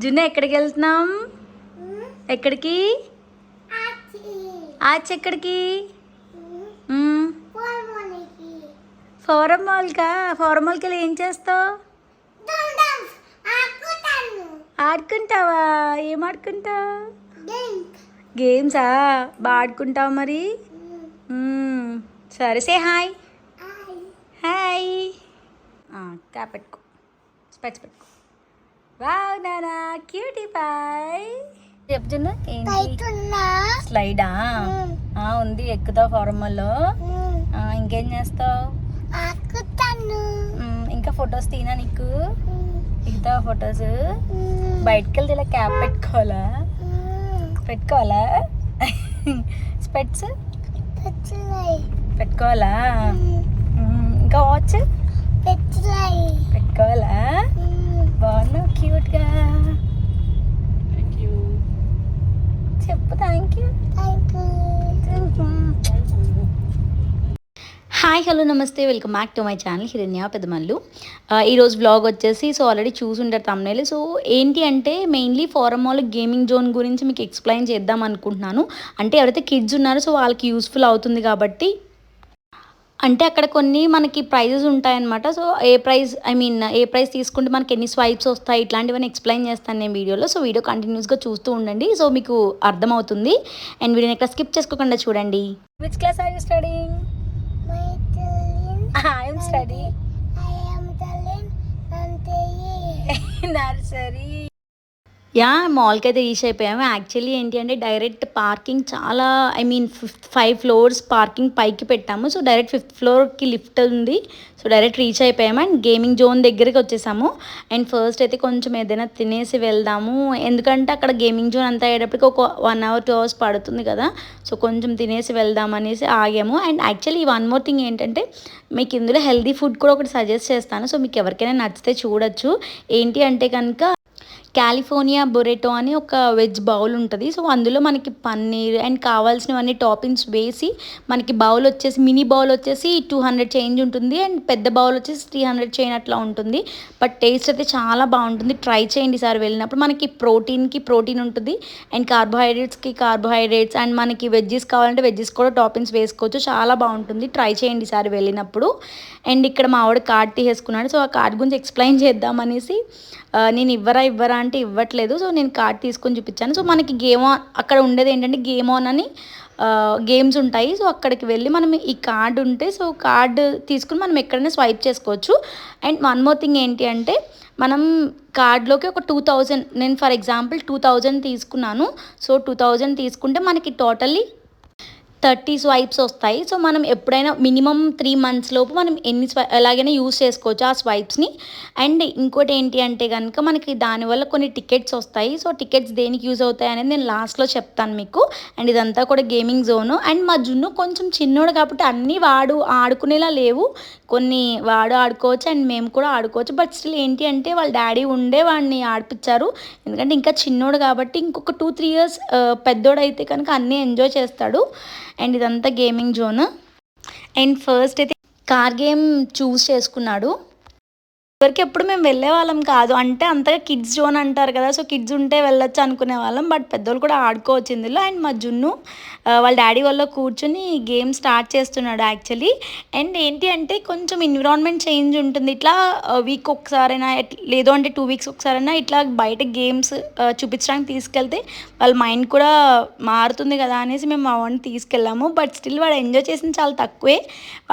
జున్ను ఎక్కడికి వెళ్తున్నాం? ఎక్కడికి? ఆచ్. ఎక్కడికి. ఫోరం మాల్కా? ఫోరం మాల్కి వెళ్ళి ఏం చేస్తావు? ఆడుకుంటావా? ఏం ఆడుకుంటావు? గేమ్సా. బాగా ఆడుకుంటావు మరి. సరే సే హాయ్. హాయ్. క్యాప్ పెట్టుకో. స్పెట్స్ పెట్టుకో. వావ్ నానా క్యూటీ పై చెప్తున్నా? ఏంటి? స్లైడా? ఆ, ఉంది ఎక్కుతావు ఫార్మల్లో. ఇంకేం చేస్తావు? ఇంకా ఫొటోస్ తీనా నీకు? దిగుతావా ఫొటోస్? బయటకు వెళ్తే ఇలా క్యాప్ పెట్టుకోవాలా? పెట్టుకోవాలా? స్పెట్స్? పెట్టుకోవాలా? ఇంకా వాచ్? పెట్టుకోవాలా? బాగున్నావు? క్యూట్గా? చెప్పు థ్యాంక్ యూ హాయ్ హలో నమస్తే. Welcome back to my channel Hiranya Peddamallu ఈరోజు వ్లాగ్ వచ్చేసి సో ఆల్రెడీ చూసి ఉంటారు తమ్నేలు సో ఏంటి అంటే mainly forum mall gaming zone గురించి మీకు ఎక్స్ప్లెయిన్ చేద్దాం అనుకుంటున్నాను. అంటే ఎవరైతే కిడ్స్ ఉన్నారో సో వాళ్ళకి యూస్ఫుల్ అవుతుంది కాబట్టి అంటే అక్కడ కొన్ని మనకి ప్రైజెస్ ఉంటాయన్నమాట. So a price I mean a price తీసుకుంటే మనకి ఎన్ని స్వైప్స్ వస్తాయి ఇట్లాంటివన్నీ ఎక్స్ప్లెయిన్ చేస్తాను నేను వీడియోలో. సో వీడియో కంటిన్యూస్గా చూస్తూ ఉండండి. సో మీకు అర్థమవుతుంది. అండ్ వీడియోని ఇక్కడ స్కిప్ చేసుకోకుండా చూడండి. Which class are you studying I'm study nursery yeah మాల్కి అయితే రీచ్ అయిపోయాము. యాక్చువల్లీ ఏంటి అంటే డైరెక్ట్ పార్కింగ్ చాలా I mean fifth five floors parking పైకి పెట్టాము. సో డైరెక్ట్ ఫిఫ్త్ ఫ్లోర్కి లిఫ్ట్ ఉంది. సో డైరెక్ట్ రీచ్ అయిపోయాము అండ్ గేమింగ్ జోన్ దగ్గరికి వచ్చేసాము. అండ్ ఫస్ట్ అయితే కొంచెం ఏదైనా తినేసి వెళ్దాము. ఎందుకంటే అక్కడ గేమింగ్ జోన్ అంతా అయ్యేటప్పటికి ఒక వన్ అవర్ టూ అవర్స్ పడుతుంది కదా. సో కొంచెం తినేసి వెళ్దాం అనేసి ఆగాము. And actually one more thing ఏంటంటే మీకు ఇందులో హెల్దీ ఫుడ్ కూడా ఒకటి సజెస్ట్ చేస్తాను. సో మీకు ఎవరికైనా నచ్చితే చూడొచ్చు. ఏంటి అంటే కనుక కాలిఫోర్నియా బొరెటో అని ఒక వెజ్ బౌల్ ఉంటుంది. సో అందులో మనకి పన్నీర్ అండ్ కావాల్సినవన్నీ టాపింగ్స్ వేసి మనకి బౌల్ వచ్చేసి మినీ బౌల్ వచ్చేసి టూ హండ్రెడ్ చేంజ్ ఉంటుంది అండ్ పెద్ద బౌల్ వచ్చేసి త్రీ హండ్రెడ్ చేంజ్ అట్లా ఉంటుంది. బట్ టేస్ట్ అయితే చాలా బాగుంటుంది. ట్రై చేయండి సార్ వెళ్ళినప్పుడు. మనకి ప్రోటీన్కి ప్రోటీన్ ఉంటుంది అండ్ కార్బోహైడ్రేట్స్కి కార్బోహైడ్రేట్స్ అండ్ మనకి వెజ్జెస్ కావాలంటే వెజ్జెస్ కూడా టాపింగ్స్ వేసుకోవచ్చు. చాలా బాగుంటుంది. ట్రై చేయండి సార్ వెళ్ళినప్పుడు. అండ్ ఇక్కడ మా ఆవిడ కార్డ్ తీసేసుకున్నాడు. సో ఆ కార్డ్ గురించి ఎక్స్ప్లెయిన్ చేద్దామనేసి నేను ఇవ్వరా ఇవ్వరా అంటే ఇవ్వట్లేదు. సో నేను కార్డ్ తీసుకొని చూపించాను. సో మనకి గేమ్ ఆన్ అక్కడ ఉండేది ఏంటంటే గేమ్ ఆన్ అని గేమ్స్ ఉంటాయి. సో అక్కడికి వెళ్ళి మనం ఈ కార్డు ఉంటే సో కార్డు తీసుకుని మనం ఎక్కడైనా స్వైప్ చేసుకోవచ్చు. అండ్ వన్ మోర్ థింగ్ ఏంటి అంటే మనం కార్డ్లోకి ఒక టూ థౌజండ్ నేను ఫర్ ఎగ్జాంపుల్ టూ థౌజండ్ తీసుకున్నాను. సో టూ థౌజండ్ తీసుకుంటే మనకి టోటల్లీ థర్టీ స్వైప్స్ వస్తాయి. సో మనం ఎప్పుడైనా మినిమం త్రీ మంత్స్ లోపు మనం ఎన్ని స్వై ఎలాగైనా యూస్ చేసుకోవచ్చు ఆ స్వైప్స్ని. అండ్ ఇంకోటి ఏంటి అంటే కనుక మనకి దానివల్ల కొన్ని టికెట్స్ వస్తాయి. సో టికెట్స్ దేనికి యూజ్ అవుతాయి అనేది నేను లాస్ట్లో చెప్తాను మీకు. అండ్ ఇదంతా కూడా గేమింగ్ జోను. అండ్ మా జున్ను కొంచెం చిన్నోడు కాబట్టి అన్నీ వాడు ఆడుకునేలా లేవు. కొన్ని వాడు ఆడుకోవచ్చు అండ్ మేము కూడా ఆడుకోవచ్చు. బట్ స్టిల్ ఏంటి అంటే వాళ్ళ డాడీ ఉండే వాడిని ఆడిపించారు ఎందుకంటే ఇంకా చిన్నోడు కాబట్టి ఇంకొక టూ త్రీ ఇయర్స్ పెద్దోడైతే కనుక అన్నీ ఎంజాయ్ చేస్తాడు. అండ్ ఇదంతా గేమింగ్ జోన్. అండ్ ఫస్ట్ అయితే కార్ గేమ్ చూస్ చేసుకున్నాడు. ఇవరికి ఎప్పుడు మేము వెళ్ళే వాళ్ళం కాదు. అంటే అంతగా కిడ్స్ జోన్ అంటారు కదా. సో కిడ్స్ ఉంటే వెళ్ళొచ్చు అనుకునే వాళ్ళం బట్ పెద్దోళ్ళు కూడా ఆడుకోవచ్చు ఇందులో అండ్ మా జున్ను వాళ్ళ డాడీ వల్ల కూర్చొని గేమ్ స్టార్ట్ చేస్తున్నాడు యాక్చువల్లీ. అండ్ ఏంటి అంటే కొంచెం ఎన్విరాన్మెంట్ చేంజ్ ఉంటుంది. ఇట్లా వీక్ ఒకసారైనా లేదో లేదు అంటే టూ వీక్స్ ఒకసారైనా ఇట్లా బయట గేమ్స్ చూపించడానికి తీసుకెళ్తే వాళ్ళ మైండ్ కూడా మారుతుంది కదా అనేసి మేము మా వాడిని తీసుకెళ్ళాము. బట్ స్టిల్ వాడు ఎంజాయ్ చేసింది చాలా తక్కువే.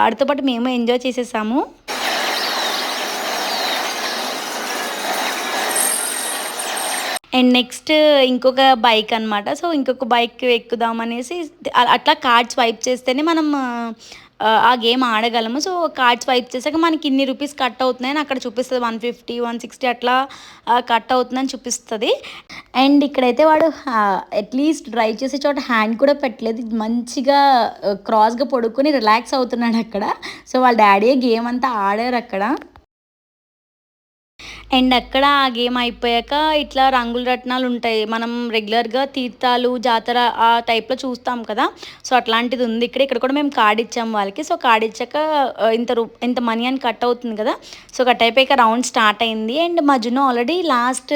వాడితో పాటు మేము ఎంజాయ్ చేసేసాము. అండ్ నెక్స్ట్ uh, ఇంకొక బైక్ అనమాట సో ఇంకొక బైక్ ఎక్కుదాం అనేసి అట్లా కార్డ్ స్వైప్ చేస్తేనే మనం ఆ, ఆ గేమ్ ఆడగలము. సో కార్డ్ స్వైప్ చేసాక మనకి ఇన్ని రూపీస్ కట్ అవుతున్నాయని అక్కడ చూపిస్తుంది. వన్ ఫిఫ్టీ వన్ సిక్స్టీ అట్లా కట్ అవుతుందని చూపిస్తుంది. అండ్ ఇక్కడైతే వాడు అట్లీస్ట్ డ్రైవ్ చేసే చోట హ్యాండ్ కూడా పెట్టలేదు. మంచిగా క్రాస్గా పడుకొని రిలాక్స్ అవుతున్నాడు అక్కడ. సో వాళ్ళ డాడీ గేమ్ అంతా ఆడారు అక్కడ. అండ్ అక్కడ ఆ గేమ్ అయిపోయాక ఇట్లా రంగుల రత్నాలు ఉంటాయి. మనం రెగ్యులర్గా తీర్థాలు జాతర ఆ టైప్లో చూస్తాం కదా. సో అట్లాంటిది ఉంది. ఇక్కడ ఇక్కడ కూడా మేము కార్డ్ ఇచ్చాం వాళ్ళకి. సో కార్డ్ ఇచ్చాక ఇంత రూ ఇంత మనీ అని కట్ అవుతుంది కదా. సో కట్ అయిపోయాక రౌండ్ స్టార్ట్ అయింది. అండ్ మా జున్ను ఆల్రెడీ లాస్ట్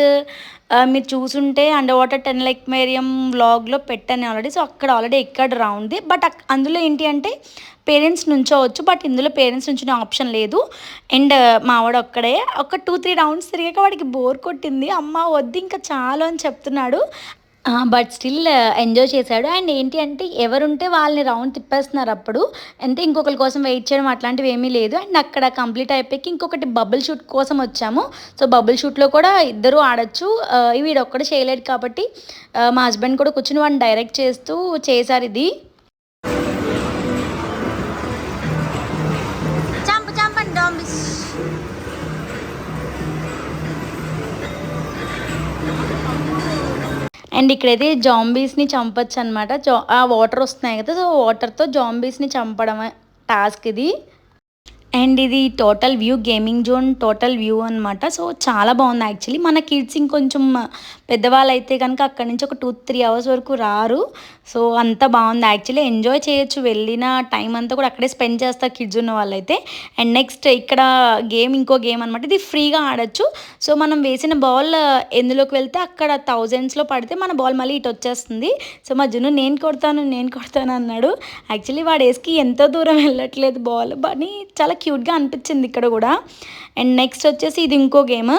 మీరు చూసుంటే అండర్ వాటర్ టెన్ లైక్ మేరియం వ్లాగ్లో పెట్టాను ఆల్రెడీ సో అక్కడ ఆల్రెడీ ఎక్కడ రౌండ్ది బట్ అందులో ఏంటి అంటే పేరెంట్స్ నుంచోవచ్చు బట్ ఇందులో పేరెంట్స్ నుంచి ఆప్షన్ లేదు. అండ్ మావాడు ఒక్కడే. ఒక టూ త్రీ రౌండ్స్ తిరిగాక వాడికి బోర్ కొట్టింది. అమ్మ వద్దు ఇంకా చాలు అని చెప్తున్నాడు. బట్ స్టిల్ ఎంజాయ్ చేశాడు. అండ్ ఏంటి అంటే ఎవరుంటే వాళ్ళని రౌండ్ తిప్పేస్తున్నారు అప్పుడు. అంటే ఇంకొకరి కోసం వెయిట్ చేయడం అట్లాంటివి ఏమీ లేదు. అండ్ అక్కడ కంప్లీట్ అయిపోయి ఇంకొకటి బబుల్ షూట్ కోసం వచ్చాము. సో బబుల్ షూట్లో కూడా ఇద్దరు ఆడచ్చు. Uh, వీడు ఒక్కడు చేయలేడు కాబట్టి uh, మా హస్బెండ్ కూడా కూర్చుని వాడిని డైరెక్ట్ చేస్తూ చేశారు ఇది. అండ్ ఇక్కడైతే జాంబీస్ని చంపచ్చు అనమాట ఆ వాటర్ వస్తున్నాయి కదా సో వాటర్తో జాంబీస్ని చంపడం టాస్క్ ఇది. అండ్ ఇది total view gaming zone total view అనమాట సో చాలా బాగుంది యాక్చువల్లీ. మన కిడ్స్ ఇంకొంచెం పెద్దవాళ్ళు అయితే కనుక అక్కడి నుంచి ఒక టూ త్రీ అవర్స్ వరకు రారు. సో అంత బాగుంది. యాక్చువల్లీ ఎంజాయ్ చేయొచ్చు. వెళ్ళిన టైం అంతా కూడా అక్కడే స్పెండ్ చేస్తారు కిడ్స్ ఉన్న వాళ్ళైతే. అండ్ నెక్స్ట్ ఇక్కడ గేమ్ ఇంకో గేమ్ అనమాట ఇది ఫ్రీగా ఆడచ్చు. సో మనం వేసిన బాల్ ఎందులోకి వెళ్తే అక్కడ థౌజండ్స్లో పడితే మన బాల్ మళ్ళీ ఇటు వచ్చేస్తుంది. సో మా జును నేను కొడతాను నేను కొడతాను అన్నాడు. యాక్చువల్లీ వాడు వేసుకి ఎంతో దూరం వెళ్ళట్లేదు బాల్. కానీ చాలా క్యూట్గా అనిపించింది ఇక్కడ కూడా. అండ్ నెక్స్ట్ వచ్చేసి ఇది ఇంకో గేమ్.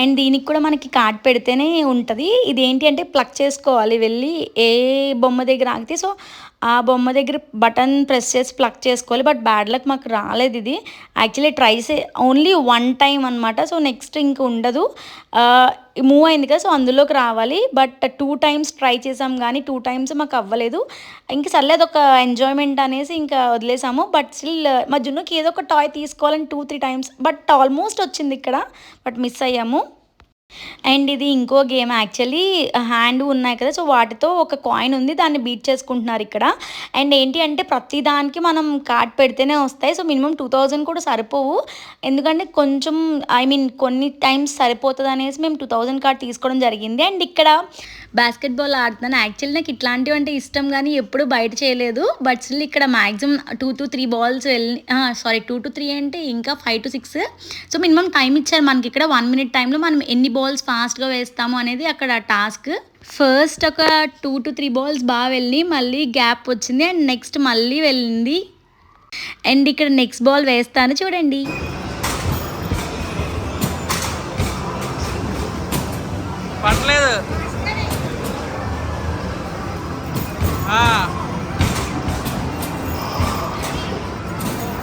అండ్ దీనికి కూడా మనకి కార్డ్ పెడితేనే ఉంటుంది. ఇది ఏంటి అంటే ప్లగ్ చేసుకోవాలి వెళ్ళి ఏ బొమ్మ దగ్గర ఆగితే సో ఆ బొమ్మ దగ్గర బటన్ ప్రెస్ చేసి ప్లగ్ చేసుకోవాలి బట్ బ్యాడ్ లక్ మాకు రాలేదు ఇది. యాక్చువల్లీ ట్రై చే ఓన్లీ వన్ టైం అనమాట సో నెక్స్ట్ ఇంక ఉండదు. మూవ్ అయింది కదా సో అందులోకి రావాలి. బట్ టూ టైమ్స్ ట్రై చేసాం కానీ టూ టైమ్స్ మాకు అవ్వలేదు. ఇంక సర్లేదు ఒక ఎంజాయ్మెంట్ అనేసి ఇంకా వదిలేసాము. బట్ స్టిల్ మా జున్నుకి ఏదో ఒక టాయ్ తీసుకోవాలని two three times but almost వచ్చింది ఇక్కడ. బట్ మిస్ అయ్యాము. అండ్ ఇది ఇంకో గేమ్ యాక్చువల్లీ హ్యాండ్ ఉన్నాయి కదా సో వాటితో ఒక కాయిన్ ఉంది దాన్ని బీట్ చేసుకుంటున్నారు ఇక్కడ. అండ్ ఏంటి అంటే ప్రతి దానికి మనం కార్డ్ పెడితేనే వస్తాయి సో మినిమం టూ థౌజండ్ కూడా సరిపోవు. ఎందుకంటే కొంచెం ఐ మీన్ కొన్ని టైమ్స్ సరిపోతుంది అనేసి మేము టూ థౌజండ్ కార్డ్ తీసుకోవడం జరిగింది. అండ్ ఇక్కడ బాస్కెట్బాల్ ఆడుతున్నాను. యాక్చువల్లీ నాకు ఇట్లాంటివి అంటే ఇష్టం కానీ ఎప్పుడు బయట చేయలేదు. బట్ స్టిల్ ఇక్కడ maximum two to three balls వెళ్ళి సారీ టూ టు త్రీ అంటే ఇంకా five to six. So minimum time ఇచ్చారు మనకి ఇక్కడ. వన్ మినిట్ టైంలో మనం ఎన్ని బౌల్స్ ఫాస్ట్గా వేస్తాము అనేది అక్కడ టాస్క్ ఫస్ట్ ఒక టూ టు త్రీ బౌల్స్ బాగా వెళ్ళి మళ్ళీ గ్యాప్ వచ్చింది. అండ్ నెక్స్ట్ మళ్ళీ వెళ్ళింది. అండ్ ఇక్కడ నెక్స్ట్ బాల్ వేస్తాను చూడండి. పడలేదు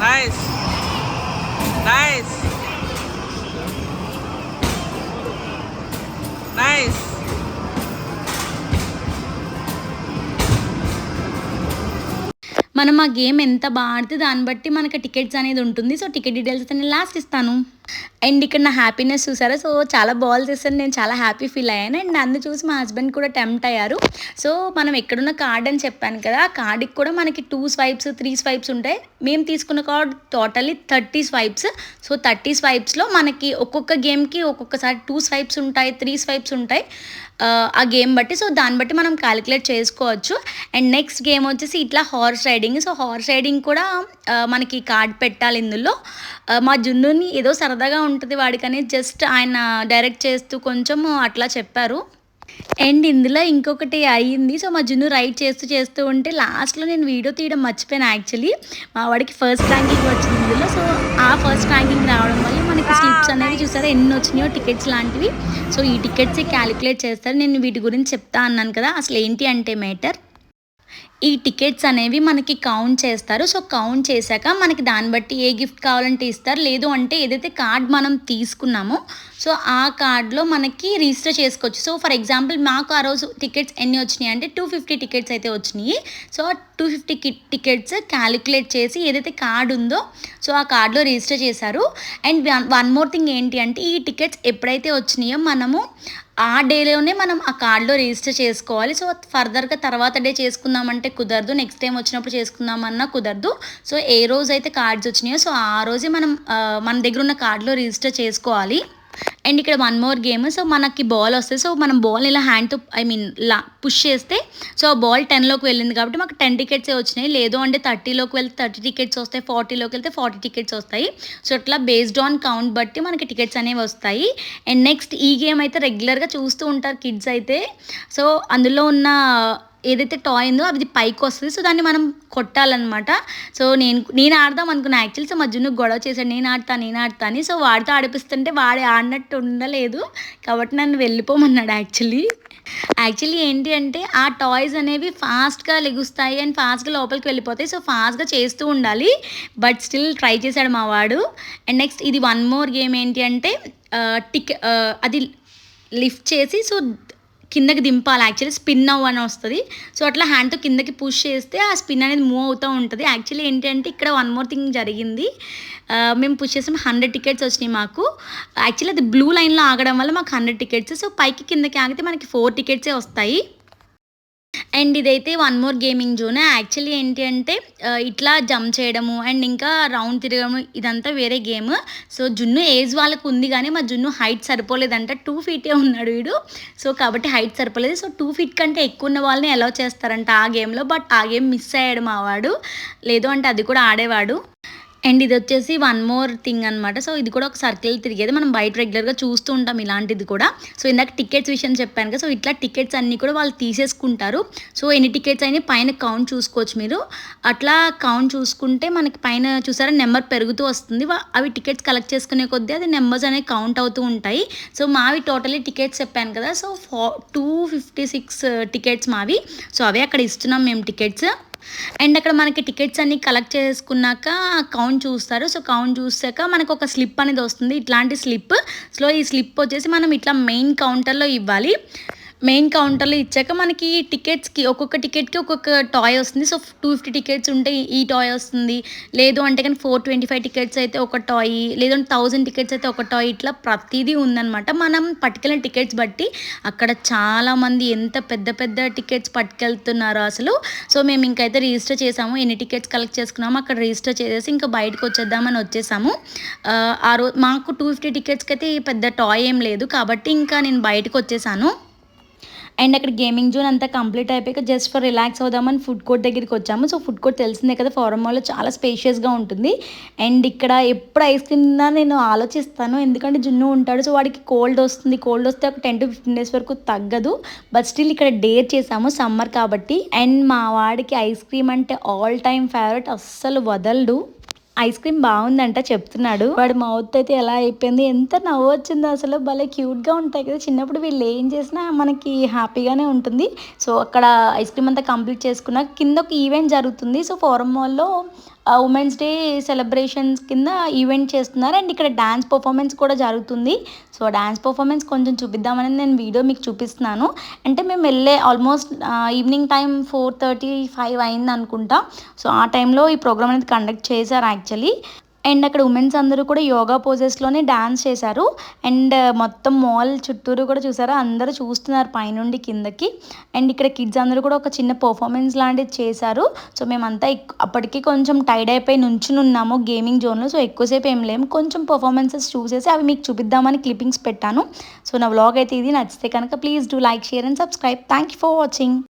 నైస్ నైస్ మనం ఆ గేమ్ ఎంత బాగా ఆడితే దాన్ని బట్టి మనకి టికెట్స్ అనేది ఉంటుంది. సో టికెట్ డీటెయిల్స్ అయితే నేను లాస్ట్ ఇస్తాను. అండ్ ఇక్కడ నా హ్యాపీనెస్ చూసారా? సో చాలా బాల్ వేసాను నేను చాలా హ్యాపీ ఫీల్ అయ్యాను. అండ్ నన్ను చూసి మా హస్బెండ్ కూడా టెంప్ట్ అయ్యారు. సో మనం ఎక్కడున్న కార్డ్ అని చెప్పాను కదా ఆ కార్డుకి కూడా మనకి టూ స్వైప్స్ త్రీ స్వైప్స్ ఉంటాయి. మేము తీసుకున్న card totally thirty swipes. So thirty స్వైప్స్లో మనకి ఒక్కొక్క గేమ్కి ఒక్కొక్కసారి టూ స్వైప్స్ ఉంటాయి త్రీ స్వైప్స్ ఉంటాయి ఆ గేమ్ బట్టి. సో దాన్ని బట్టి మనం క్యాలిక్యులేట్ చేసుకోవచ్చు. అండ్ నెక్స్ట్ గేమ్ వచ్చేసి ఇట్లా horse riding. So horse riding కూడా మనకి కార్డ్ పెట్టాలి ఇందులో. మా జున్నుని ఏదో సరదాగా ఉంటుంది వాడికని. జస్ట్ ఆయన డైరెక్ట్ చేస్తూ కొంచెం అట్లా చెప్పారు. అండ్ ఇందులో ఇంకొకటి అయ్యింది. సో మా జున్ను రైడ్ చేస్తూ చేస్తూ ఉంటే లాస్ట్లో నేను వీడియో తీయడం మర్చిపోయాను యాక్చువల్లీ. మా వాడికి ఫస్ట్ ర్యాంకింగ్ వచ్చింది ఇందులో. సో ఆ ఫస్ట్ ర్యాంకింగ్ రావడం వల్ల మనకి స్లిప్స్ అనేవి చూసారా? ఎన్ని వచ్చినాయో టికెట్స్ లాంటివి. సో ఈ టికెట్స్ క్యాలిక్యులేట్ చేస్తారు. నేను వీటి గురించి చెప్తా అన్నాను కదా. అసలు ఏంటి అంటే మేటర్ ఈ టికెట్స్ అనేవి మనకి కౌంట్ చేస్తారు. సో కౌంట్ చేశాక మనకి దాన్ని బట్టి ఏ గిఫ్ట్ కావాలంటే ఇస్తారు. లేదు అంటే ఏదైతే కార్డ్ మనం తీసుకున్నామో సో ఆ కార్డ్లో మనకి రిజిస్టర్ చేసుకోవచ్చు. సో ఫర్ ఎగ్జాంపుల్ మాకు ఆ రోజు టికెట్స్ ఎన్ని వచ్చినాయి అంటే టూ ఫిఫ్టీ టికెట్స్ అయితే వచ్చినాయి. So two fifty tickets calculate చేసి ఏదైతే కార్డు ఉందో సో ఆ కార్డులో రిజిస్టర్ చేశారు. అండ్ వన్ మోర్ థింగ్ ఏంటి అంటే ఈ టికెట్స్ ఎప్పుడైతే వచ్చినాయో మనము ఆ డేలోనే మనం ఆ కార్డులో రిజిస్టర్ చేసుకోవాలి. సో ఫర్దర్గా తర్వాత డే చేసుకుందామంటే కుదరదు. నెక్స్ట్ టైం వచ్చినప్పుడు చేసుకుందామన్నా కుదరదు. సో ఏ రోజు అయితే కార్డ్స్ వచ్చినాయో సో ఆ రోజే మనం మన దగ్గర ఉన్న కార్డులో రిజిస్టర్ చేసుకోవాలి. అండ్ ఇక్కడ వన్ మోర్ గేమ్ సో మనకి బాల్ వస్తుంది. సో మనం బాల్ ఇలా హ్యాండ్తో ఐ మీన్ లా పుష్ చేస్తే సో ఆ బాల్ టెన్లోకి వెళ్ళింది కాబట్టి మాకు టెన్ టికెట్సే వచ్చినాయి. లేదు అంటే థర్టీలోకి వెళ్తే థర్టీ టికెట్స్ వస్తాయి. ఫార్టీలోకి వెళ్తే ఫార్టీ టికెట్స్ వస్తాయి. సో అట్లా బేస్డ్ ఆన్ కౌంట్ బట్టి మనకి టికెట్స్ అనేవి వస్తాయి. అండ్ నెక్స్ట్ ఈ గేమ్ అయితే రెగ్యులర్గా చూస్తూ ఉంటారు కిడ్స్ అయితే. సో అందులో ఉన్న ఏదైతే టాయ్ ఉందో అది పైకి వస్తుంది సో దాన్ని మనం కొట్టాలన్నమాట. సో నేను నేను ఆడదాం అనుకున్నా. యాక్చువల్లీ సో మధ్యలో గొడవ చేశాడు. నేను ఆడతా నేను ఆడతా అని. సో వాడితో ఆడిపిస్తుంటే వాడు ఆడినట్టు ఉండలేదు. కాబట్టి నన్ను వెళ్ళిపోమన్నాడు యాక్చువల్లీ యాక్చువల్లీ ఏంటి అంటే ఆ టాయ్స్ అనేవి ఫాస్ట్గా లెగుస్తాయి అండ్ ఫాస్ట్గా లోపలికి వెళ్ళిపోతాయి. సో ఫాస్ట్గా చేస్తూ ఉండాలి. బట్ స్టిల్ ట్రై చేశాడు మా వాడు. అండ్ నెక్స్ట్ ఇది వన్ మోర్ గేమ్ ఏంటి అంటే టిక్ అది లిఫ్ట్ చేసి సో కిందకి దింపాలి యాక్చువల్లీ స్పిన్ అవ్వ అని వస్తుంది. సో అట్లా హ్యాండ్తో కిందకి పుష్ చేస్తే ఆ స్పిన్ అనేది మూవ్ అవుతూ ఉంటుంది. యాక్చువల్లీ ఏంటంటే ఇక్కడ వన్ మోర్ థింగ్ జరిగింది. మేము పుష్ చేసాం హండ్రెడ్ టికెట్స్ వచ్చినాయి మాకు. యాక్చువల్లీ అది బ్లూ లైన్లో ఆగడం వల్ల మాకు హండ్రెడ్ టికెట్స్ సో పైకి కిందకి ఆగితే మనకి ఫోర్ టికెట్సే వస్తాయి. అండ్ ఇదైతే one more gaming zone. Actually ఏంటి అంటే ఇట్లా జంప్ చేయడము అండ్ ఇంకా రౌండ్ తిరగడము ఇదంతా వేరే గేమ్. సో జున్ను ఏజ్ వాళ్ళకు ఉంది కానీ మా జున్ను హైట్ సరిపోలేదంట. టూ ఫీటే ఉన్నాడు వీడు. సో కాబట్టి హైట్ సరిపోలేదు. సో టూ ఫీట్ కంటే ఎక్కువ ఉన్న వాళ్ళని అలౌ చేస్తారంట ఆ గేమ్లో. బట్ ఆ గేమ్ మిస్ అయ్యాడు మా వాడు లేదు అంటే అది కూడా ఆడేవాడు. అండ్ ఇది వచ్చేసి వన్ మోర్ థింగ్ అనమాట సో ఇది కూడా ఒక సర్కిల్ తిరిగేది. మనం బయట రెగ్యులర్గా చూస్తూ ఉంటాం ఇలాంటిది కూడా. సో ఇందాక టికెట్స్ విషయం చెప్పాను కదా. సో ఇట్లా టికెట్స్ అన్నీ కూడా వాళ్ళు తీసేసుకుంటారు. సో ఎన్ని టికెట్స్ అయినా పైన కౌంట్ చూసుకోవచ్చు మీరు. అట్లా కౌంట్ చూసుకుంటే మనకి పైన చూసారా నెంబర్ పెరుగుతూ వస్తుంది. అవి టికెట్స్ కలెక్ట్ చేసుకునే కొద్దీ అది నెంబర్స్ అనేవి కౌంట్ అవుతూ ఉంటాయి. సో మావి టోటలీ టికెట్స్ చెప్పాను కదా. సో ఫో టూ ఫిఫ్టీ సిక్స్ టికెట్స్ మావి. సో అవే అక్కడ ఇస్తున్నాం మేము టికెట్స్ అండ్ అక్కడ మనకి టికెట్స్ అన్ని కలెక్ట్ చేసుకున్నాక కౌంట్ చూస్తారు. సో కౌంట్ చూసాక మనకు ఒక స్లిప్ అనేది వస్తుంది. ఇట్లాంటి స్లిప్ సో ఈ స్లిప్ వచ్చేసి మనం ఇట్లా మెయిన్ కౌంటర్లో ఇవ్వాలి. మెయిన్ కౌంటర్లో ఇచ్చాక మనకి టికెట్స్కి ఒక్కొక్క టికెట్కి ఒక్కొక్క టాయ్ వస్తుంది. సో టూ ఫిఫ్టీ టికెట్స్ ఉంటే ఈ టాయ్ వస్తుంది. లేదు అంటే కానీ ఫోర్ ట్వంటీ ఫైవ్ టికెట్స్ అయితే ఒక టాయ్ లేదంటే థౌజండ్ టికెట్స్ అయితే ఒక టాయ్ ఇట్లా ప్రతిదీ ఉందన్నమాట. మనం పట్టుకెళ్ళిన టికెట్స్ బట్టి అక్కడ చాలామంది ఎంత పెద్ద పెద్ద టికెట్స్ పట్టుకెళ్తున్నారో అసలు. సో మేము ఇంకైతే రిజిస్టర్ చేసాము. ఎన్ని టికెట్స్ కలెక్ట్ చేసుకున్నాము అక్కడ రిజిస్టర్ చేసేసి ఇంకా బయటకు వచ్చేద్దామని వచ్చేసాము. ఆ, ఆ రోజు మాకు టూ ఫిఫ్టీ టికెట్స్కి అయితే పెద్ద టాయ్ ఏం లేదు. కాబట్టి ఇంకా నేను బయటకు వచ్చేసాను. అండ్ అక్కడ గేమింగ్ జోన్ అంతా కంప్లీట్ అయిపోయాక జస్ట్ ఫర్ రిలాక్స్ అవుదామని ఫుడ్ కోర్ట్ దగ్గరికి వచ్చాము. సో ఫుడ్ కోర్ట్ తెలిసిందే కదా ఫారం మాల్లో చాలా స్పేషియస్గా ఉంటుంది. అండ్ ఇక్కడ ఎప్పుడు ఐస్ క్రీమ్ తిన్నా నేను ఆలోచిస్తాను. ఎందుకంటే జున్ను ఉంటాడు సో వాడికి కోల్డ్ వస్తుంది. కోల్డ్ వస్తే ఒక టెన్ టు ఫిఫ్టీన్ డేస్ వరకు తగ్గదు. బట్ స్టిల్ ఇక్కడ డేర్ చేసాము సమ్మర్ కాబట్టి. అండ్ మా వాడికి ఐస్ క్రీమ్ అంటే ఆల్ టైమ్ ఫేవరెట్ అస్సలు వదలడు. ఐస్ క్రీమ్ బాగుందంట చెప్తున్నాడు. వాడి మౌత్ అయితే ఎలా అయిపోయింది ఎంత నవ్వు వచ్చింది అసలు. భలే క్యూట్గా ఉంటాయి కదా. చిన్నప్పుడు వీళ్ళు ఏం చేసినా మనకి హ్యాపీగానే ఉంటుంది. సో అక్కడ ఐస్ క్రీమ్ అంతా కంప్లీట్ చేసుకున్నాక కింద ఒక ఈవెంట్ జరుగుతుంది. సో ఫోరం మాల్లో ఉమెన్స్ డే సెలబ్రేషన్స్ కింద ఈవెంట్ చేస్తున్నారు. అండ్ ఇక్కడ డ్యాన్స్ పర్ఫార్మెన్స్ కూడా జరుగుతుంది. సో డ్యాన్స్ పర్ఫార్మెన్స్ కొంచెం చూపిద్దామని నేను వీడియో మీకు చూపిస్తున్నాను. అంటే మేము వెళ్ళే almost evening time four thirty five అయింది అనుకుంటా సో ఆ టైంలో ఈ ప్రోగ్రామ్ అనేది కండక్ట్ చేశారు యాక్చువల్లీ. అండ్ అక్కడ ఉమెన్స్ అందరూ కూడా యోగా పోజెస్లోనే డ్యాన్స్ చేశారు. అండ్ uh, మొత్తం మాల్ చుట్టూరు కూడా చూసారా? అందరూ చూస్తున్నారు పైనుండి కిందకి. అండ్ ఇక్కడ కిడ్స్ అందరూ కూడా ఒక చిన్న పర్ఫార్మెన్స్ లాంటిది చేశారు. సో మేమంతా ఎక్- అప్పటికి కొంచెం టైడ్ అయిపోయి నుంచుని ఉన్నాము గేమింగ్ జోన్లో సో ఎక్కువసేపు ఏం లేము. కొంచెం పర్ఫార్మెన్సెస్ చూసేసి అవి మీకు చూపిద్దామని క్లిప్పింగ్స్ పెట్టాను. సో నా వ్లాగ్ అయితే ఇది. నచ్చితే కనుక please do like share and subscribe thank you for watching